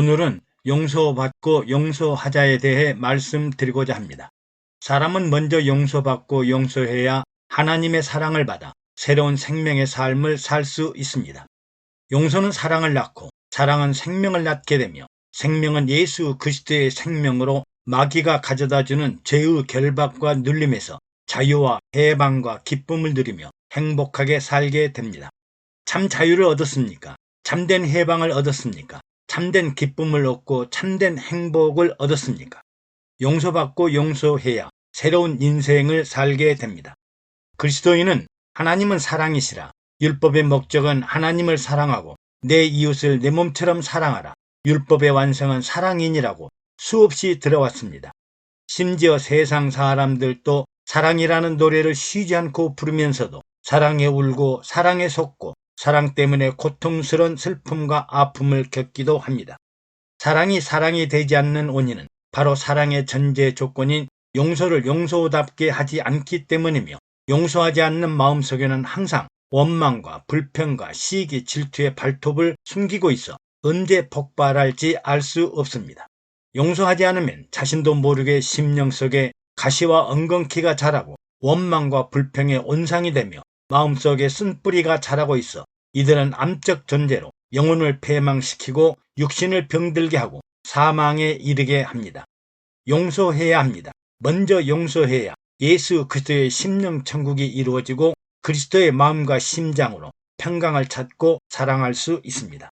오늘은 용서받고 용서하자에 대해 말씀드리고자 합니다. 사람은 먼저 용서받고 용서해야 하나님의 사랑을 받아 새로운 생명의 삶을 살 수 있습니다. 용서는 사랑을 낳고 사랑은 생명을 낳게 되며 생명은 예수 그리스도의 생명으로 마귀가 가져다 주는 죄의 결박과 눌림에서 자유와 해방과 기쁨을 누리며 행복하게 살게 됩니다. 참 자유를 얻었습니까? 참된 해방을 얻었습니까? 참된 기쁨을 얻고 참된 행복을 얻었습니까? 용서받고 용서해야 새로운 인생을 살게 됩니다. 그리스도인은 하나님은 사랑이시라. 율법의 목적은 하나님을 사랑하고 내 이웃을 내 몸처럼 사랑하라. 율법의 완성은 사랑이니라고 수없이 들어왔습니다. 심지어 세상 사람들도 사랑이라는 노래를 쉬지 않고 부르면서도 사랑에 울고 사랑에 속고 사랑 때문에 고통스러운 슬픔과 아픔을 겪기도 합니다. 사랑이 사랑이 되지 않는 원인은 바로 사랑의 전제 조건인 용서를 용서답게 하지 않기 때문이며 용서하지 않는 마음속에는 항상 원망과 불평과 시기, 질투의 발톱을 숨기고 있어 언제 폭발할지 알 수 없습니다. 용서하지 않으면 자신도 모르게 심령 속에 가시와 엉겅퀴가 자라고 원망과 불평의 온상이 되며 마음속에 쓴뿌리가 자라고 있어 이들은 암적 존재로 영혼을 패망시키고 육신을 병들게 하고 사망에 이르게 합니다. 용서해야 합니다. 먼저 용서해야 예수 그리스도의 심령 천국이 이루어지고 그리스도의 마음과 심장으로 평강을 찾고 사랑할 수 있습니다.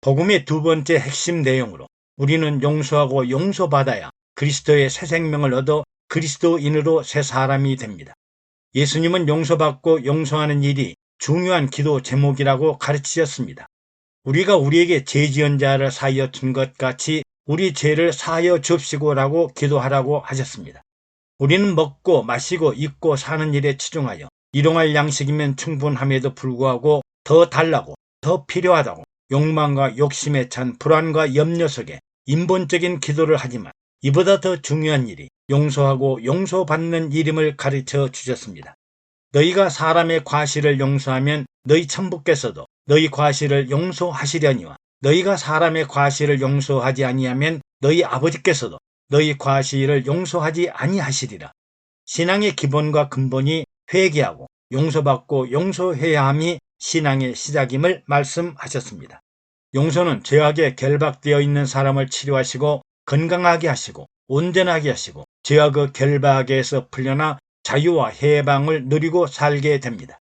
복음의 두 번째 핵심 내용으로 우리는 용서하고 용서받아야 그리스도의 새 생명을 얻어 그리스도인으로 새 사람이 됩니다. 예수님은 용서받고 용서하는 일이 중요한 기도 제목이라고 가르치셨습니다. 우리가 우리에게 죄 지은 자를 사하여 준 것 같이 우리 죄를 사하여 줍시고라고 기도하라고 하셨습니다. 우리는 먹고 마시고 입고 사는 일에 치중하여 일용할 양식이면 충분함에도 불구하고 더 달라고 더 필요하다고 욕망과 욕심에 찬 불안과 염려 속에 인본적인 기도를 하지만 이보다 더 중요한 일이 용서하고 용서받는 일임을 가르쳐 주셨습니다. 너희가 사람의 과실을 용서하면 너희 천부께서도 너희 과실을 용서하시려니와 너희가 사람의 과실을 용서하지 아니하면 너희 아버지께서도 너희 과실을 용서하지 아니하시리라. 신앙의 기본과 근본이 회개하고 용서받고 용서해야 함이 신앙의 시작임을 말씀하셨습니다. 용서는 죄악에 결박되어 있는 사람을 치료하시고 건강하게 하시고 온전하게 하시고 죄와 그 결박에서 풀려나 자유와 해방을 누리고 살게 됩니다.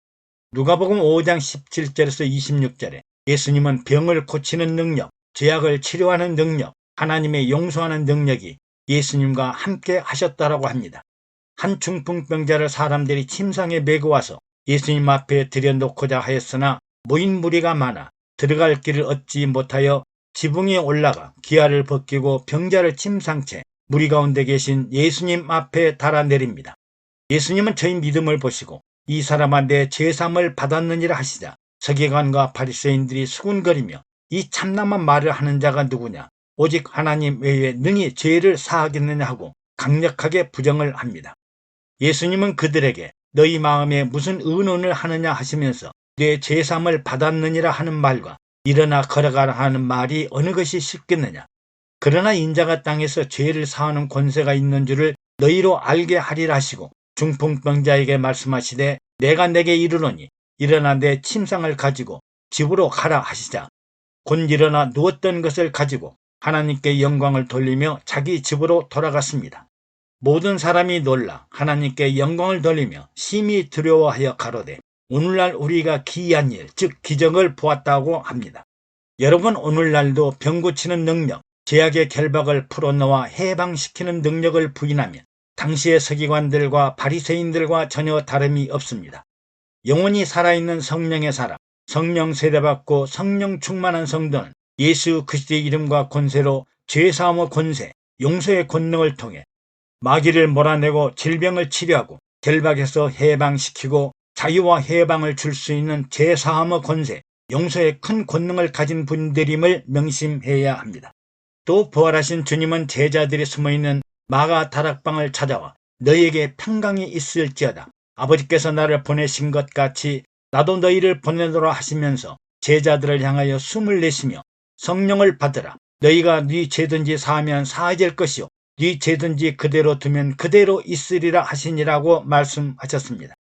누가복음 5장 17절에서 26절에 예수님은 병을 고치는 능력, 죄악을 치료하는 능력, 하나님의 용서하는 능력이 예수님과 함께 하셨다라고 합니다. 한 중풍병자를 사람들이 침상에 메고 와서 예수님 앞에 들여놓고자 하였으나 모인 무리가 많아 들어갈 길을 얻지 못하여 지붕에 올라가 기아를 벗기고 병자를 침상채 무리 가운데 계신 예수님 앞에 달아내립니다. 예수님은 저희 믿음을 보시고 이 사람아 내 죄삼을 받았느니라 하시자. 서기관과 바리새인들이 수군거리며 이 참남한 말을 하는 자가 누구냐? 오직 하나님 외에 능히 죄를 사하겠느냐 하고 강력하게 부정을 합니다. 예수님은 그들에게 너희 마음에 무슨 의논을 하느냐 하시면서 내 죄삼을 받았느니라 하는 말과 일어나 걸어가라 하는 말이 어느 것이 쉽겠느냐? 그러나 인자가 땅에서 죄를 사하는 권세가 있는 줄을 너희로 알게 하리라 하시고 중풍병자에게 말씀하시되 내가 내게 이르노니 일어나 내 침상을 가지고 집으로 가라 하시자 곧 일어나 누웠던 것을 가지고 하나님께 영광을 돌리며 자기 집으로 돌아갔습니다. 모든 사람이 놀라 하나님께 영광을 돌리며 심히 두려워하여 가로되 오늘날 우리가 기이한 일, 즉 기적을 보았다고 합니다. 여러분 오늘날도 병 고치는 능력, 제약의 결박을 풀어놓아 해방시키는 능력을 부인하면 당시의 서기관들과 바리새인들과 전혀 다름이 없습니다. 영원히 살아있는 성령의 사람, 성령 세례받고 성령 충만한 성도는 예수 그리스도의 이름과 권세로 죄사함의 권세, 용서의 권능을 통해 마귀를 몰아내고 질병을 치료하고 결박에서 해방시키고 자유와 해방을 줄 수 있는 죄사함의 권세, 용서의 큰 권능을 가진 분들임을 명심해야 합니다. 또 부활하신 주님은 제자들이 숨어있는 마가 다락방을 찾아와 너희에게 평강이 있을지어다. 아버지께서 나를 보내신 것 같이 나도 너희를 보내노라 하시면서 제자들을 향하여 숨을 내쉬며 성령을 받으라. 너희가 네 죄든지 사하면 사해질 것이요 네 죄든지 그대로 두면 그대로 있으리라 하시니라고 말씀하셨습니다.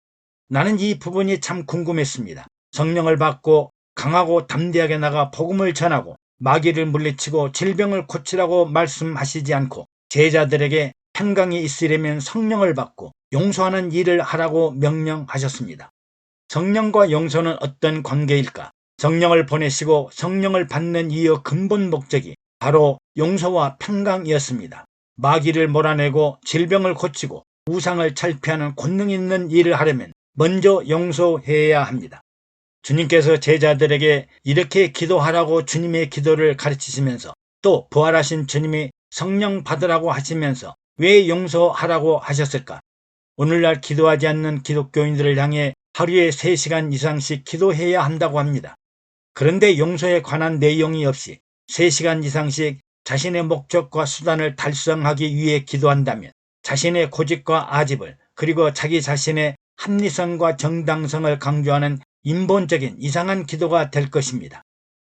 나는 이 부분이 참 궁금했습니다. 성령을 받고 강하고 담대하게 나가 복음을 전하고 마귀를 물리치고 질병을 고치라고 말씀하시지 않고 제자들에게 평강이 있으려면 성령을 받고 용서하는 일을 하라고 명령하셨습니다. 성령과 용서는 어떤 관계일까? 성령을 보내시고 성령을 받는 이유 근본 목적이 바로 용서와 평강이었습니다. 마귀를 몰아내고 질병을 고치고 우상을 철폐하는 권능 있는 일을 하려면 먼저 용서해야 합니다. 주님께서 제자들에게 이렇게 기도하라고 주님의 기도를 가르치시면서 또 부활하신 주님이 성령 받으라고 하시면서 왜 용서하라고 하셨을까? 오늘날 기도하지 않는 기독교인들을 향해 하루에 3시간 이상씩 기도해야 한다고 합니다. 그런데 용서에 관한 내용이 없이 3시간 이상씩 자신의 목적과 수단을 달성하기 위해 기도한다면 자신의 고집과 아집을 그리고 자기 자신의 합리성과 정당성을 강조하는 인본적인 이상한 기도가 될 것입니다.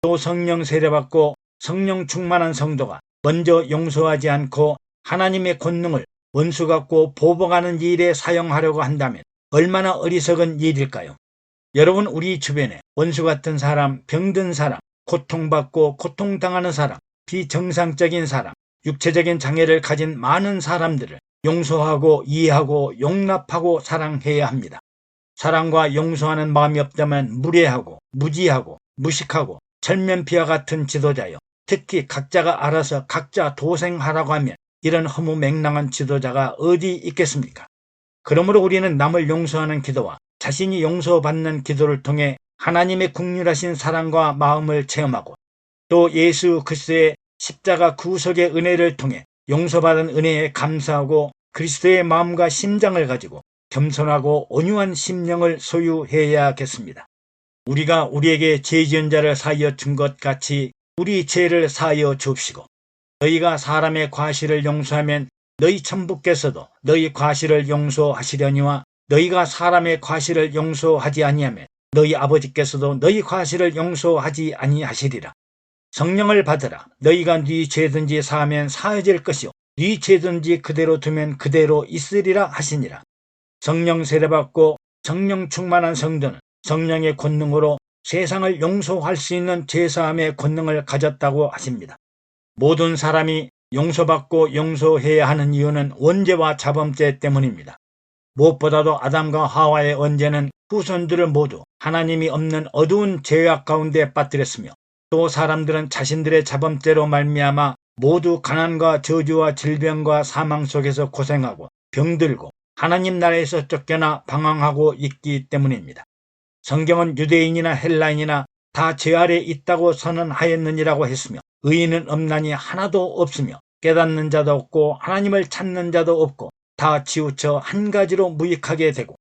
또 성령 세례받고 성령 충만한 성도가 먼저 용서하지 않고 하나님의 권능을 원수 갖고 보복하는 일에 사용하려고 한다면 얼마나 어리석은 일일까요? 여러분 우리 주변에 원수 같은 사람, 병든 사람, 고통받고 고통당하는 사람, 비정상적인 사람, 육체적인 장애를 가진 많은 사람들을 용서하고 이해하고 용납하고 사랑해야 합니다. 사랑과 용서하는 마음이 없다면 무례하고 무지하고 무식하고 철면피와 같은 지도자요. 특히 각자가 알아서 각자 도생하라고 하면 이런 허무맹랑한 지도자가 어디 있겠습니까? 그러므로 우리는 남을 용서하는 기도와 자신이 용서받는 기도를 통해 하나님의 국률하신 사랑과 마음을 체험하고 또 예수 그리스도의 십자가 구속의 은혜를 통해 용서받은 은혜에 감사하고 그리스도의 마음과 심장을 가지고 겸손하고 온유한 심령을 소유해야겠습니다. 우리가 우리에게 죄 지은 자를 사하여 준 것 같이 우리 죄를 사하여 줍시고 너희가 사람의 과실을 용서하면 너희 천부께서도 너희 과실을 용서하시려니와 너희가 사람의 과실을 용서하지 아니하면 너희 아버지께서도 너희 과실을 용서하지 아니하시리라. 성령을 받으라. 너희가 네 죄든지 사하면 사해질 것이요 네 죄든지 그대로 두면 그대로 있으리라 하시니라. 성령 세례받고 성령 충만한 성도는 성령의 권능으로 세상을 용서할 수 있는 제사함의 권능을 가졌다고 하십니다. 모든 사람이 용서받고 용서해야 하는 이유는 원죄와 자범죄 때문입니다. 무엇보다도 아담과 하와의 언제는 후손들을 모두 하나님이 없는 어두운 죄악 가운데 빠뜨렸으며 또 사람들은 자신들의 자범죄로 말미암아 모두 가난과 저주와 질병과 사망 속에서 고생하고 병들고 하나님 나라에서 쫓겨나 방황하고 있기 때문입니다. 성경은 유대인이나 헬라인이나 다죄 아래 있다고 선언하였느니라고 했으며 의인은 없나니 하나도 없으며 깨닫는 자도 없고 하나님을 찾는 자도 없고 다 치우쳐 한 가지로 무익하게 되고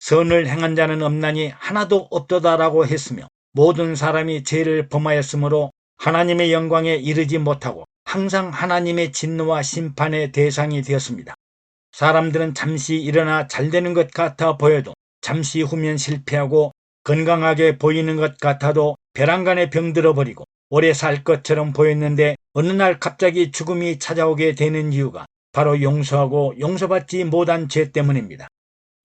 선을 행한 자는 없나니 하나도 없도다라고 했으며 모든 사람이 죄를 범하였으므로 하나님의 영광에 이르지 못하고 항상 하나님의 진노와 심판의 대상이 되었습니다. 사람들은 잠시 일어나 잘 되는 것 같아 보여도 잠시 후면 실패하고 건강하게 보이는 것 같아도 벼랑간에 병들어 버리고 오래 살 것처럼 보였는데 어느 날 갑자기 죽음이 찾아오게 되는 이유가 바로 용서하고 용서받지 못한 죄 때문입니다.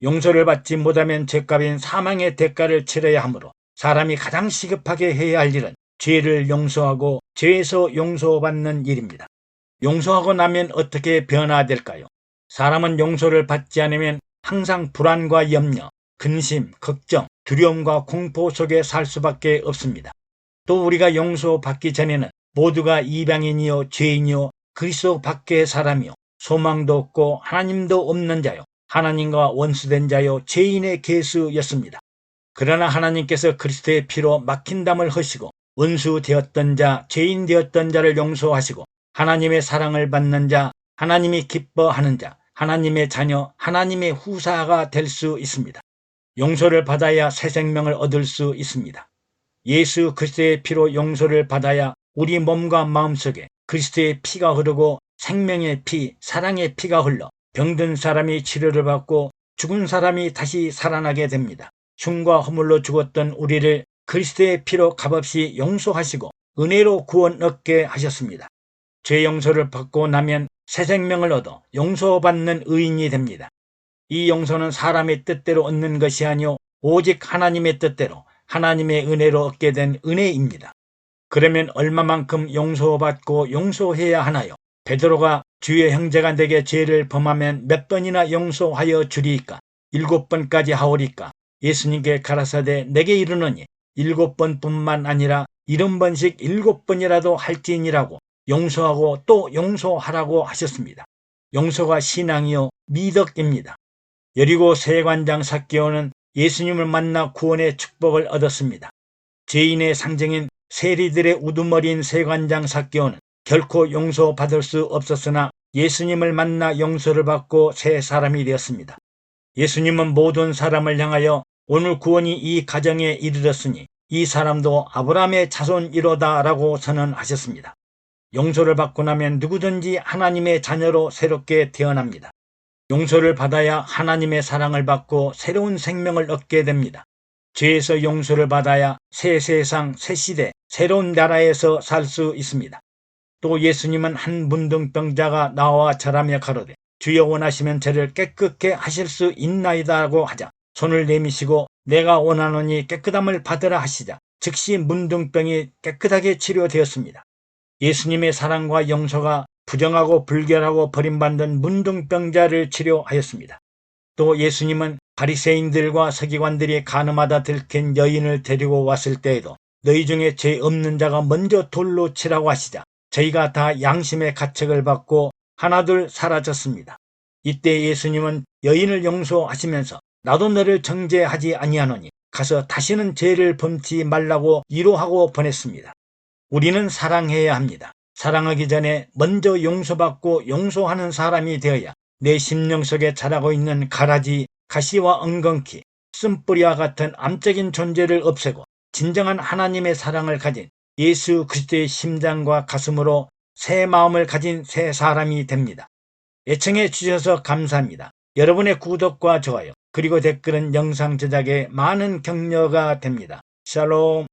용서를 받지 못하면 죄값인 사망의 대가를 치러야 하므로 사람이 가장 시급하게 해야 할 일은 죄를 용서하고 죄에서 용서받는 일입니다. 용서하고 나면 어떻게 변화될까요? 사람은 용서를 받지 않으면 항상 불안과 염려, 근심, 걱정, 두려움과 공포 속에 살 수밖에 없습니다. 또 우리가 용서받기 전에는 모두가 이방인이요 죄인이요 그리스도 밖의 사람이요 소망도 없고 하나님도 없는 자요 하나님과 원수된 자요 죄인의 계수였습니다. 그러나 하나님께서 그리스도의 피로 막힌 담을 허시고 원수 되었던 자, 죄인 되었던 자를 용서하시고 하나님의 사랑을 받는 자, 하나님이 기뻐하는 자, 하나님의 자녀, 하나님의 후사가 될 수 있습니다. 용서를 받아야 새 생명을 얻을 수 있습니다. 예수 그리스도의 피로 용서를 받아야 우리 몸과 마음속에 그리스도의 피가 흐르고 생명의 피, 사랑의 피가 흘러 병든 사람이 치료를 받고 죽은 사람이 다시 살아나게 됩니다. 흉과 허물로 죽었던 우리를 그리스도의 피로 값없이 용서하시고 은혜로 구원 얻게 하셨습니다. 죄 용서를 받고 나면 새 생명을 얻어 용서받는 의인이 됩니다. 이 용서는 사람의 뜻대로 얻는 것이 아니요 오직 하나님의 뜻대로 하나님의 은혜로 얻게 된 은혜입니다. 그러면 얼마만큼 용서받고 용서해야 하나요? 베드로가 주의 형제가 내게 죄를 범하면 몇 번이나 용서하여 주리이까? 일곱 번까지 하오리까? 예수님께 가라사대 내게 이르노니 일곱 번뿐만 아니라 일흔 번씩 일곱 번이라도 할지니라고 용서하고 또 용서하라고 하셨습니다. 용서가 신앙이요 미덕입니다. 여리고 세관장 사개오는 예수님을 만나 구원의 축복을 얻었습니다. 죄인의 상징인 세리들의 우두머리인 세관장 사개오는 결코 용서받을 수 없었으나 예수님을 만나 용서를 받고 새 사람이 되었습니다. 예수님은 모든 사람을 향하여 오늘 구원이 이 가정에 이르렀으니 이 사람도 아브라함의 자손이로다라고 선언하셨습니다. 용서를 받고 나면 누구든지 하나님의 자녀로 새롭게 태어납니다. 용서를 받아야 하나님의 사랑을 받고 새로운 생명을 얻게 됩니다. 죄에서 용서를 받아야 새 세상, 새 시대, 새로운 나라에서 살 수 있습니다. 또 예수님은 한 문둥병자가 나와 절하며 가로되 주여 원하시면 저를 깨끗게 하실 수 있나이다라고 하자 손을 내미시고 내가 원하노니 깨끗함을 받으라 하시자 즉시 문둥병이 깨끗하게 치료되었습니다. 예수님의 사랑과 용서가 부정하고 불결하고 버림받는 문둥병자를 치료하였습니다. 또 예수님은 바리새인들과 서기관들이 가늠하다 들킨 여인을 데리고 왔을 때에도 너희 중에 죄 없는 자가 먼저 돌로 치라고 하시자 저희가 다 양심의 가책을 받고 하나둘 사라졌습니다. 이때 예수님은 여인을 용서하시면서 나도 너를 정죄하지 아니하노니 가서 다시는 죄를 범치 말라고 위로하고 보냈습니다. 우리는 사랑해야 합니다. 사랑하기 전에 먼저 용서받고 용서하는 사람이 되어야 내 심령 속에 자라고 있는 가라지, 가시와 엉겅퀴, 쓴뿌리와 같은 암적인 존재를 없애고 진정한 하나님의 사랑을 가진 예수 그리스도의 심장과 가슴으로 새 마음을 가진 새 사람이 됩니다. 애청해 주셔서 감사합니다. 여러분의 구독과 좋아요 그리고 댓글은 영상 제작에 많은 격려가 됩니다. 샬롬